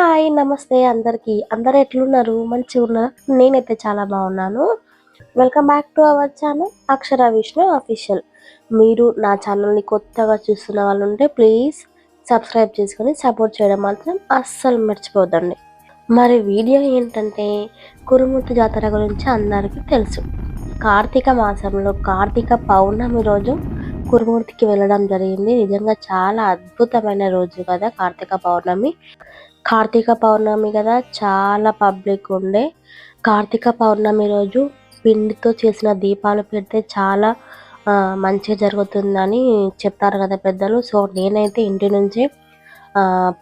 Hi నమస్తే అందరికి. అందరు ఎట్లున్నారు? మంచిగా ఉన్నారు నేనైతే చాలా బాగున్నాను. Welcome back to our channel Akshara Vishnu official మీరు నా ఛానల్ని కొత్తగా చూస్తున్న వాళ్ళు ఉంటే ప్లీజ్ సబ్స్క్రైబ్ చేసుకొని సపోర్ట్ చేయడం మాత్రం అస్సలు మర్చిపోద్దండి. మరి వీడియో ఏంటంటే కురుమూర్తి జాతర గురించి అందరికీ తెలుసు. కార్తీక మాసంలో కార్తీక పౌర్ణమి రోజు కురుమూర్తికి వెళ్ళడం జరిగింది. నిజంగా చాలా అద్భుతమైన రోజు కదా కార్తీక పౌర్ణమి. కార్తీక పౌర్ణమి కదా చాలా పబ్లిక్ ఉండే. కార్తీక పౌర్ణమి రోజు పిండితో చేసిన దీపాలు పెడితే చాలా మంచిగా జరుగుతుందని చెప్తారు కదా పెద్దలు. సో నేనైతే ఇంటి నుంచి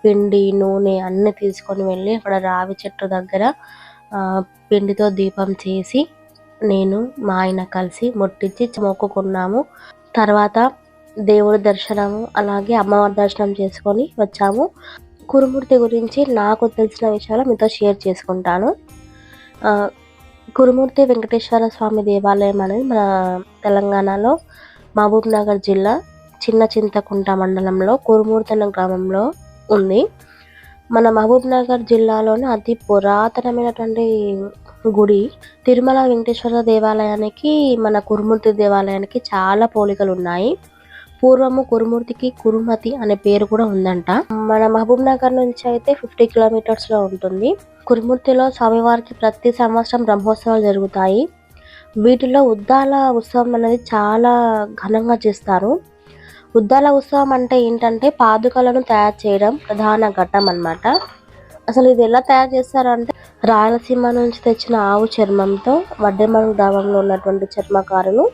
పిండి నూనె అన్ని తీసుకొని వెళ్ళి అక్కడ రావి చెట్టు దగ్గర పిండితో దీపం చేసి నేను మా ఆయన కలిసి ముట్టించి మొక్కుకున్నాము. తర్వాత దేవుడి దర్శనము అలాగే అమ్మవారి దర్శనం చేసుకొని వచ్చాము. కురుమూర్తి గురించి నాకు తెలిసిన విషయాలు మీతో షేర్ చేసుకుంటాను. కురుమూర్తి వెంకటేశ్వర స్వామి దేవాలయం అనేది మన తెలంగాణలో మహబూబ్ నగర్ జిల్లా చిన్న చింతకుంట మండలంలో కురుమూర్తి గ్రామంలో ఉంది. మన మహబూబ్ నగర్ జిల్లాలోని అతి పురాతనమైనటువంటి గుడి తిరుమల వెంకటేశ్వర దేవాలయానికి మన కురుమూర్తి దేవాలయానికి చాలా పోలికలు ఉన్నాయి. పూర్వము కురుమూర్తికి కురుమతి అనే పేరు కూడా ఉందంట. మన మహబూబ్ నగర్ నుంచి అయితే ఫిఫ్టీ కిలోమీటర్స్లో ఉంటుంది. కురుమూర్తిలో స్వామివారికి ప్రతి సంవత్సరం బ్రహ్మోత్సవాలు జరుగుతాయి. వీటిలో ఉద్దాల ఉత్సవం అనేది చాలా ఘనంగా చేస్తారు. ఉద్దాల ఉత్సవం అంటే ఏంటంటే పాదుకలను తయారు చేయడం ప్రధాన ఘట్టం అన్నమాట. అసలు ఇది ఎలా తయారు చేస్తారంటే రాయలసీమ నుంచి తెచ్చిన ఆవు చర్మంతో వడ్డెమనం గ్రామంలో ఉన్నటువంటి చర్మకారులు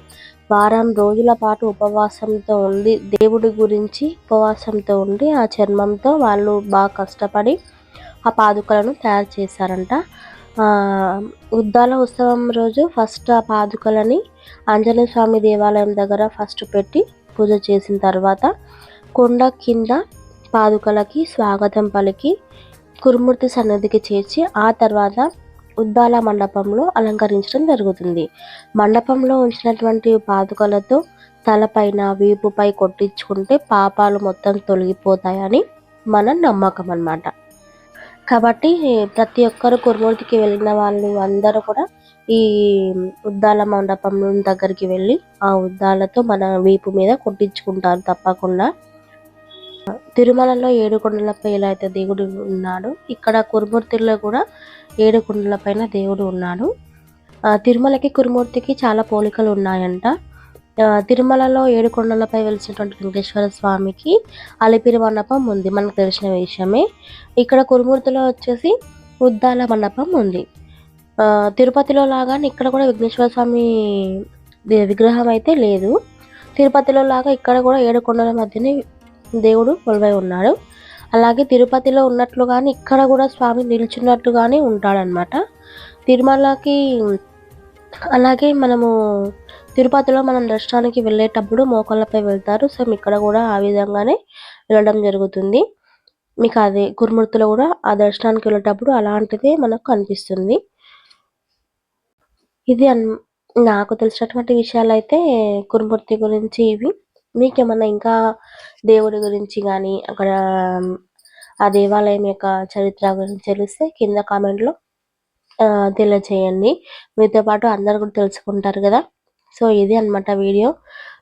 వారం రోజుల పాటు ఉపవాసంతో ఉండి దేవుడి గురించి ఉపవాసంతో ఉండి ఆ చర్మంతో వాళ్ళు బాగా కష్టపడి ఆ పాదుకలను తయారు చేశారంట. ఉద్దాల ఉత్సవం రోజు ఫస్ట్ ఆ పాదుకలని ఆంజనేయ స్వామి దేవాలయం దగ్గర ఫస్ట్ పెట్టి పూజ చేసిన తర్వాత కొండ కింద పాదుకలకి స్వాగతం పలికి కురుమూర్తి సన్నిధికి చేర్చి ఆ తర్వాత ఉద్దాల మండపంలో అలంకరించడం జరుగుతుంది. మండపంలో ఉంచినటువంటి పాదుకలతో తలపైన వీపుపై కొట్టించుకుంటే పాపాలు మొత్తం తొలగిపోతాయని మన నమ్మకం అన్నమాట. కాబట్టి ప్రతి ఒక్కరు కురుమూర్తికి వెళ్ళిన వాళ్ళు అందరూ కూడా ఈ ఉద్దాల మండపం దగ్గరికి వెళ్ళి ఆ ఉద్దాలతో మన వీపు మీద కొట్టించుకుంటారు తప్పకుండా. తిరుమలలో ఏడు కొండలపై ఎలా అయితే దేవుడు ఉన్నాడు ఇక్కడ కురుమూర్తిలో కూడా ఏడు కొండల పైన దేవుడు ఉన్నాడు. తిరుమలకి కురుమూర్తికి చాలా పోలికలు ఉన్నాయంట. తిరుమలలో ఏడు కొండలపై వెలిసినటువంటి వెంకటేశ్వర స్వామికి అలిపిరి మండపం ఉంది మనకు తెలిసిన విషయమే. ఇక్కడ కురుమూర్తిలో వచ్చేసి ఉద్దాల మండపం ఉంది. ఆ, తిరుపతిలో లాగానే ఇక్కడ కూడా విఘ్నేశ్వర స్వామి విగ్రహం అయితే లేదు. తిరుపతిలో లాగా ఇక్కడ కూడా ఏడు కొండల మధ్యనే దేవుడు కొలువై ఉన్నాడు. అలాగే తిరుపతిలో ఉన్నట్లుగానే ఇక్కడ కూడా స్వామి నిల్చున్నట్టుగానే ఉంటాడనమాట తిరుమలకి అలాగే మనము తిరుపతిలో మనం దర్శనానికి వెళ్ళేటప్పుడు మోకాళ్ళపై వెళ్తారు. సో ఇక్కడ కూడా ఆ విధంగానే వెళ్ళడం జరుగుతుంది. మీకు అదే గురుమూర్తిలో కూడా ఆ దర్శనానికి వెళ్ళేటప్పుడు అలాంటిదే మనకు కనిపిస్తుంది. ఇది అన్- నాకు తెలిసినటువంటి విషయాలు అయితే గురుమూర్తి గురించి ఇవి. మీకేమన్నా ఇంకా దేవుడి గురించి కానీ అక్కడ ఆ దేవాలయం యొక్క చరిత్ర గురించి తెలిస్తే కింద కామెంట్లో తెలియచేయండి. మీతో పాటు అందరు కూడా తెలుసుకుంటారు కదా. సో ఇది అన్నమాట వీడియో.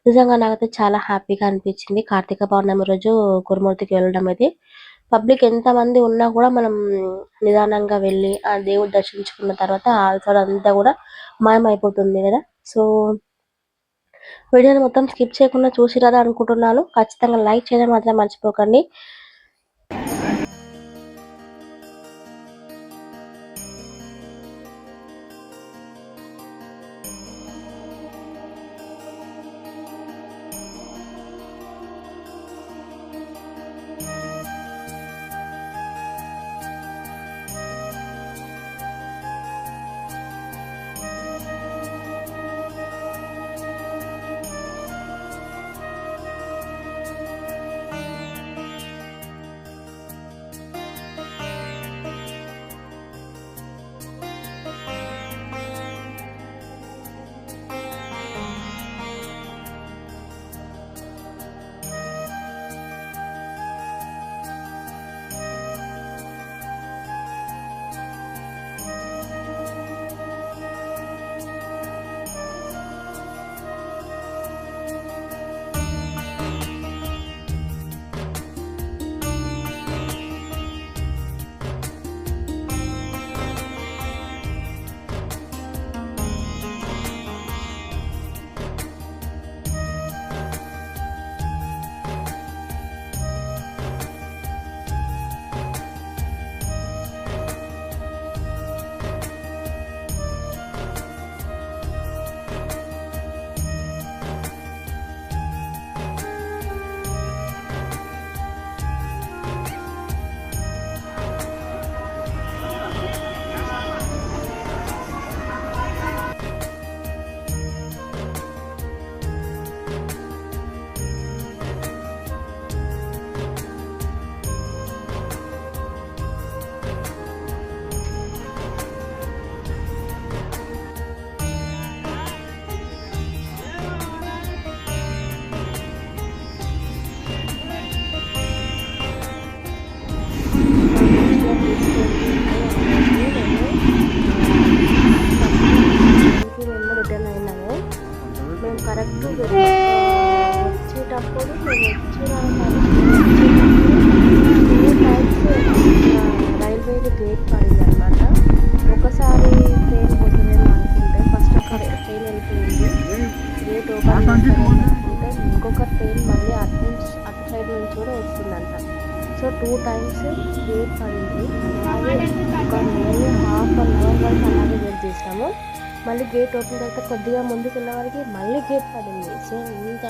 నిజంగా నాకైతే చాలా హ్యాపీగా అనిపించింది. కార్తీక పౌర్ణమి రోజు కురుమూర్తికి వెళ్ళడం అయితే పబ్లిక్ ఎంతమంది ఉన్నా కూడా మనం నిదానంగా వెళ్ళి ఆ దేవుడు దర్శించుకున్న తర్వాత ఆల్సర్ అంతా కూడా మాయమైపోతుంది కదా. సో వీడియోని మొత్తం స్కిప్ చేయకుండా చూసిరాదా అనుకుంటున్నాను. ఖచ్చితంగా లైక్ చేయడం మాత్రం మర్చిపోకండి. సో టూ టైమ్స్ వెయిట్ పడింది అలాగే ఒక హాఫ్ అన్ అవర్ వరకు అలాగే వెయిట్ చేసినాము. మళ్ళీ గేట్ ఓపెన్ తర్వాత కొద్దిగా ముందుకు వెళ్ళే వారికి మళ్ళీ గేట్ పడింది. సో ఇంత